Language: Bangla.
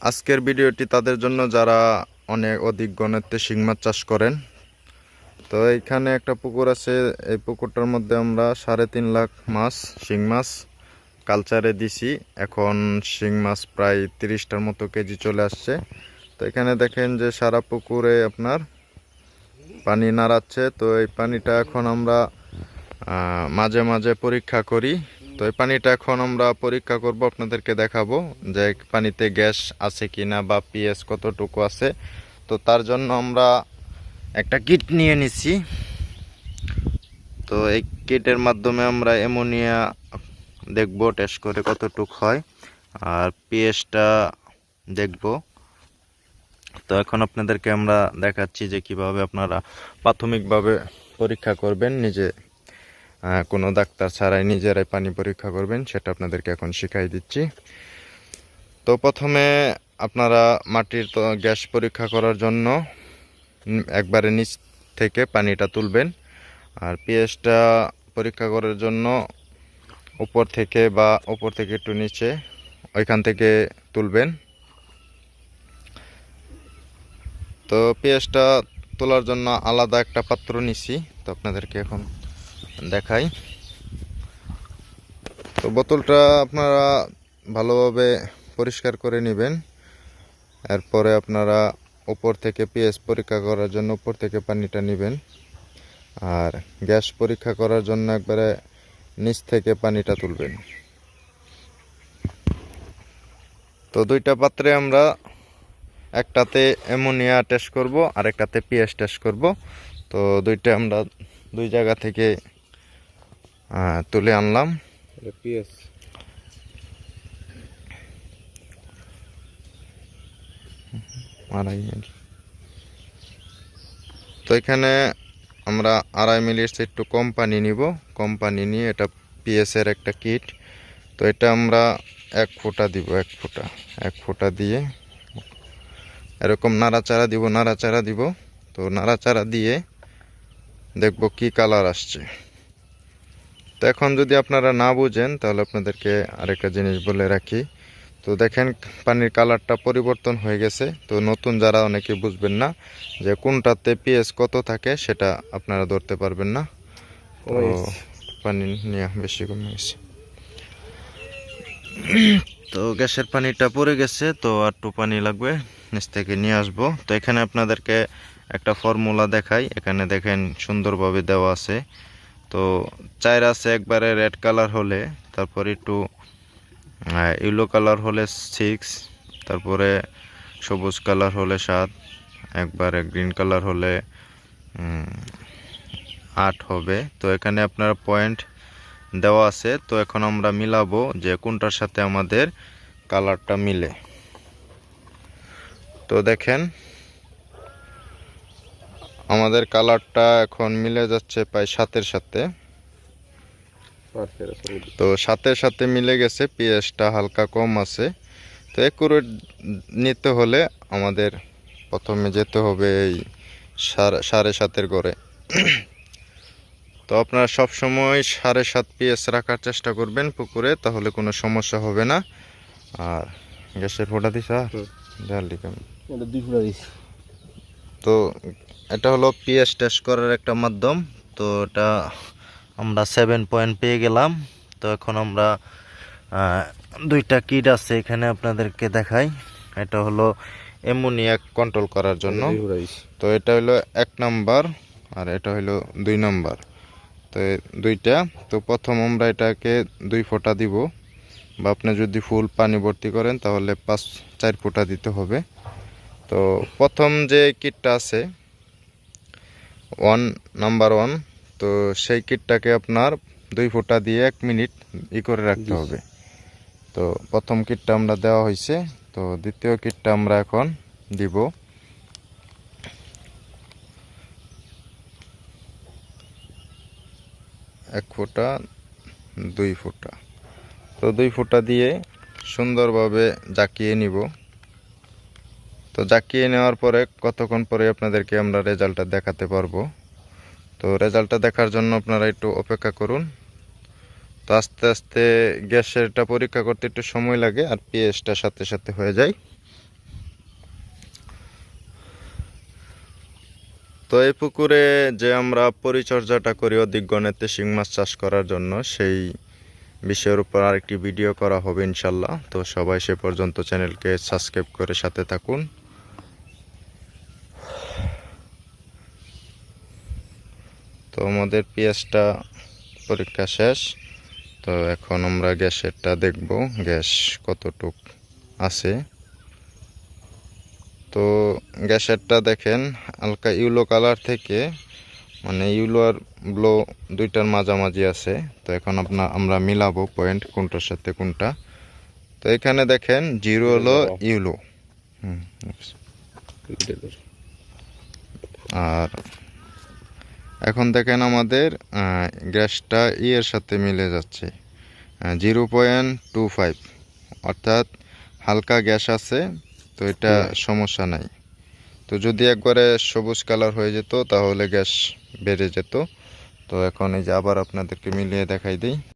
আজকের ভিডিওটি তাদের জন্য যারা অনেক অধিক গণেতে শিং মাছ চাষ করেন, তো এইখানে একটা পুকুর আছে, এই পুকুরটার মধ্যে আমরা সাড়ে তিন লাখ মাছ, শিং মাছ কালচারে দিছি। এখন শিং মাছ প্রায় তিরিশটার মতো কেজি চলে আসছে। তো এখানে দেখেন যে সারা পুকুরে আপনার পানি নাড়াচ্ছে। তো এই পানিটা এখন আমরা মাঝে মাঝে পরীক্ষা করি। তো এই পানিটা এখন আমরা পরীক্ষা করব, আপনাদেরকে দেখাবো যে পানিতে গ্যাস আছে কিনা বা পিএস কতটুকু আছে। তো তার জন্য আমরা একটা কিট নিয়ে নিছি। তো এই কিটের মাধ্যমে আমরা অ্যামোনিয়া দেখব, টেস্ট করে কতটুক হয়। আর পিএসটা দেখব। তো এখন আপনাদেরকে আমরা দেখাচ্ছি যে কীভাবে আপনারা প্রাথমিকভাবে পরীক্ষা করবেন নিজে। কোনো ডাক্তার ছাড়াই নিজেরাই পানি পরীক্ষা করবেন, সেটা আপনাদেরকে এখন শিখাই দিচ্ছি। তো প্রথমে আপনারা মাটির গ্যাস পরীক্ষা করার জন্য একবারে নিচ থেকে পানিটা তুলবেন। আর পিএসটা পরীক্ষা করার জন্য উপর থেকে বা উপর থেকে একটু নিচে ওইখান থেকে তুলবেন। তো পেঁয়াজটা তোলার জন্য আলাদা একটা পাত্র নিছি, তো আপনাদেরকে এখন দেখাই। তো বোতলটা আপনারা ভালোভাবে পরিষ্কার করে নেবেন। এরপরে আপনারা উপর থেকে পিএস পরীক্ষা করার জন্য উপর থেকে পানিটা নেবেন। আর গ্যাস পরীক্ষা করার জন্য একবারে নিচ থেকে পানিটা তুলবেন। তো দুইটা পাত্রে আমরা একটাতে অ্যামোনিয়া টেস্ট করব আর একটাতে পিএস টেস্ট করব। তো দুইটা আমরা দুই জায়গা থেকে তুলে আনলাম। পিএস। আড়াই মিলি। তো এখানে আমরা আড়াই মিলির একটু কম পানি নিব। কম পানি নিয়ে এটা পিএসের একটা কিট তো এটা আমরা এক ফোঁটা দিব এক ফোঁটা। এক ফোঁটা দিয়ে এরকম নাড়াচাড়া দিব নাড়াচাড়া দিব। তো নাড়াচাড়া দিয়ে দেখব কি কালার আসছে। তো এখন যদি আপনারা না বুঝেন তাহলে আপনাদেরকে আরেকটা জিনিস বলে রাখি। তো দেখেন পানির কালারটা পরিবর্তন হয়ে গেছে। তো নতুন যারা অনেকে বুঝবেন না যে কোনটাতে পিএস কত থাকে সেটা আপনারা ধরতে পারবেন না। তো পানি নিয়ে বেশি কমে গেছে তো গ্যাসের পানিটা পড়ে গেছে তো আর একটু পানি লাগবে নিচ থেকে নিয়ে আসব। তো এখানে আপনাদেরকে একটা ফর্মুলা দেখাই। এখানে দেখেন সুন্দরভাবে দেওয়া আছে। তো চায়ের আছে একবারে রেড কালার হলে, তারপর একটু ইয়েলো কালার হলে সিক্স তারপরে সবুজ কালার হলে সাত, একবারে গ্রিন কালার হলে আট হবে। তো এখানে আপনার পয়েন্ট দেওয়া আছে, তো এখন আমরা মিলাবো যে কোনটার সাথে আমাদের কালারটা মিলে। তো দেখেন আমাদের কালারটা এখন মিলে যাচ্ছে প্রায় সাতের সাথে। তো সাথে সাথে মিলে গেছে পিএসটা হালকা কম আছে। তো একুরেট নিতে হলে আমাদের প্রথমে যেতে হবে এই সাড়ে সাতের গড়ে। তো আপনারা সব সময় সাড়ে সাত পিএস রাখার চেষ্টা করবেন পুকুরে তাহলে কোনো সমস্যা হবে না। আর গ্যাসের ফোটা দিস তো এটা হলো পিএস টেস্ট করার একটা মাধ্যম। তো এটা আমরা সেভেন পয়েন্ট পেয়ে গেলাম। তো এখন আমরা দুইটা কিট আছে এখানে আপনাদেরকে দেখাই। এটা হলো অ্যামোনিয়া কন্ট্রোল করার জন্য। তো এটা হলো এক নাম্বার আর এটা হলো দুই নাম্বার। তো দুইটা। তো প্রথম আমরা এটাকে দুই ফোঁটা দিব। বা আপনি যদি ফুল পানি ভর্তি করেন তাহলে পাঁচ চার ফোঁটা দিতে হবে। তো প্রথম যে কিটটা আছে ওয়ান নাম্বার ওয়ান তো সেই কিটটাকে আপনার দুই ফোঁটা দিয়ে এক মিনিট ই করে রাখতে হবে। তো প্রথম কিটটা আমরা দেওয়া হয়েছে তো দ্বিতীয় কিটটা আমরা এখন দিব। এক ফোঁটা দুই ফোঁটা। তো দুই ফোঁটা দিয়ে সুন্দরভাবে জাকিয়ে নিব। তো জাকিয়ে নেওয়ার পরে কতক্ষণ পরে আপনাদেরকে আমরা রেজাল্টটা দেখাতে পারব? তো রেজাল্টটা দেখার জন্য আপনারা একটু অপেক্ষা করুন। তো আস্তে আস্তে গ্যাসেরটা পরীক্ষা করতে একটু সময় লাগে আর পিএসটা সাথে সাথে হয়ে যায়। তো এই পুকুরে যে আমরা পরিচর্যাটা করি অধিকগণেতে শিং মাছ চাষ করার জন্য, সেই বিষয়ের উপর আরেকটি ভিডিও করা হবে ইনশাল্লাহ। তো সবাই সে পর্যন্ত চ্যানেলকে সাবস্ক্রাইব করে সাথে থাকুন। তো আমাদের পেঁয়াজটা পরীক্ষা শেষ। তো এখন আমরা গ্যাসেরটা দেখব গ্যাস কতটুক আছে। তো গ্যাসেরটা দেখেন হালকা ইউলো কালার থেকে মানে ইউলো আর ব্লো দুইটার মাঝামাঝি আছে। তো এখন আপনার আমরা মিলাবো পয়েন্ট কোনটার সাথে কোনটা। তো এখানে দেখেন জিরো হলো ইউলো। হুম আর এখন দেখেন আমাদের গ্যাসটা ইয়ের সাথে মিলে যাচ্ছে জিরো পয়েন্ট টু ফাইভ অর্থাৎ হালকা গ্যাস আছে তো এটা সমস্যা নাই। তো যদি একবারে সবুজ কালার হয়ে যেত তাহলে গ্যাস বেড়ে যেত। তো এখন এই যে আবার আপনাদেরকে মিলিয়ে দেখাই দিই।